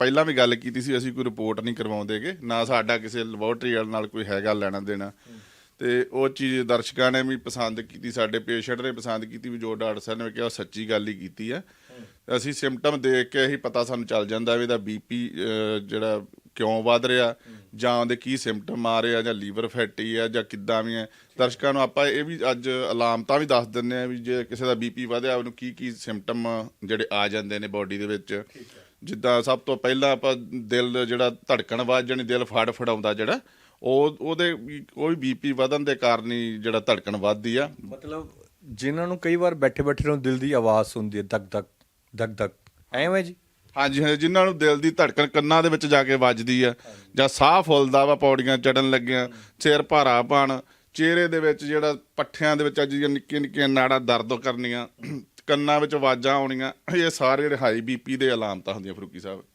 ਪਹਿਲਾਂ ਵੀ ਗੱਲ ਕੀਤੀ ਸੀ, ਅਸੀਂ ਕੋਈ ਰਿਪੋਰਟ ਨਹੀਂ ਕਰਵਾਉਂਦੇਗੇ ਨਾ ਸਾਡਾ ਕਿਸੇ ਲੈਬੋਰਟਰੀ ਵਾਲੇ ਨਾਲ ਕੋਈ ਹੈਗਾ ਲੈਣਾ ਦੇਣਾ। ਤੇ ਉਹ ਚੀਜ਼ ਦਰਸ਼ਕਾਂ ਨੇ ਵੀ ਪਸੰਦ ਕੀਤੀ, ਸਾਡੇ ਪੇਸ਼ੈਂਟ ਨੇ ਪਸੰਦ ਕੀਤੀ ਵੀ ਜੋ ਡਾਕਟਰ ਸਾਹਿਬ ਨੇ ਕਿਹਾ, ਉਹ ਸੱਚੀ ਗੱਲ ਹੀ ਕੀਤੀ ਆ। ਅਸੀਂ ਸਿੰਪਟਮ ਦੇਖ ਕੇ ਹੀ ਪਤਾ ਸਾਨੂੰ ਚੱਲ ਜਾਂਦਾ ਵੀ ਇਹਦਾ ਬੀਪੀ ਜਿਹੜਾ ਕਿਉਂ ਵੱਧ ਰਿਹਾ, ਜਾਂ ਉਹਦੇ ਕੀ ਸਿੰਪਟਮ ਆ ਰਹੇ ਆ, ਜਾਂ ਲੀਵਰ ਫੈਟੀ ਆ, ਜਾਂ ਕਿੱਦਾਂ ਵੀ ਹੈ ਦਰਸ਼ਕਾਂ ਨੂੰ ਆਪਾਂ ਇਹ ਵੀ ਅੱਜ ਅਲਾਮਤਾਂ ਵੀ ਦੱਸ ਦਿੰਦੇ ਆ ਵੀ ਜੇ ਕਿਸੇ ਦਾ ਬੀਪੀ ਵਧਿਆ, ਉਹਨੂੰ ਕੀ ਕੀ ਸਿੰਪਟਮ ਜਿਹੜੇ ਆ ਜਾਂਦੇ ਨੇ ਬਾਡੀ ਦੇ ਵਿੱਚ। ਜਿੱਦਾਂ ਸਭ ਤੋਂ ਪਹਿਲਾਂ ਆਪਾਂ ਦਿਲ ਜਿਹੜਾ ਧੜਕਣ ਵੱਧ ਜਾਣੀ ਦਿਲ ਫੜ ਫੜਾਉਂਦਾ ਜਿਹੜਾ ਉਹ ਉਹਦੇ ਵੀ ਬੀਪੀ ਵਧਣ ਦੇ ਕਾਰਨ ਹੀ ਜਿਹੜਾ ਧੜਕਣ ਵੱਧਦੀ ਆ। ਮਤਲਬ ਜਿਨ੍ਹਾਂ ਨੂੰ ਕਈ ਵਾਰ ਬੈਠੇ ਬੈਠੇ ਨੂੰ ਦਿਲ ਦੀ ਆਵਾਜ਼ ਸੁਣਦੀ ਹੈ ਧਕ ਧਕ ਧਕ ਧਕ। ਐਵੇਂ ਜੀ? ਹਾਂਜੀ ਹਾਂਜੀ ਜਿਨ੍ਹਾਂ ਨੂੰ ਦਿਲ ਦੀ ਧੜਕਣ ਕੰਨਾਂ ਦੇ ਵਿੱਚ ਜਾ ਕੇ ਵੱਜਦੀ ਆ ਜਾਂ ਸਾਹ ਫੁੱਲਦਾ ਵਾ ਪੌੜੀਆਂ ਚੜਨ ਲੱਗਿਆ ਸਿਰ ਭਾਰਾ ਪਾਣ ਚਿਹਰੇ ਦੇ ਵਿੱਚ ਜਿਹੜਾ ਪੱਠਿਆਂ ਦੇ ਵਿੱਚ ਅੱਜ ਨਿੱਕੀਆਂ ਨਿੱਕੀਆਂ ਨਾੜਾਂ ਦਰਦ ਕਰਨੀਆਂ ਕੰਨਾਂ ਵਿੱਚ ਆਵਾਜ਼ਾਂ ਆਉਣੀਆਂ ਇਹ ਸਾਰੇ ਜਿਹੜੇ ਹਾਈ ਬੀਪੀ ਦੇ ਅਲਾਮਤਾਂ ਹੁੰਦੀਆਂ ਫਰੂਕੀ ਸਾਹਿਬ।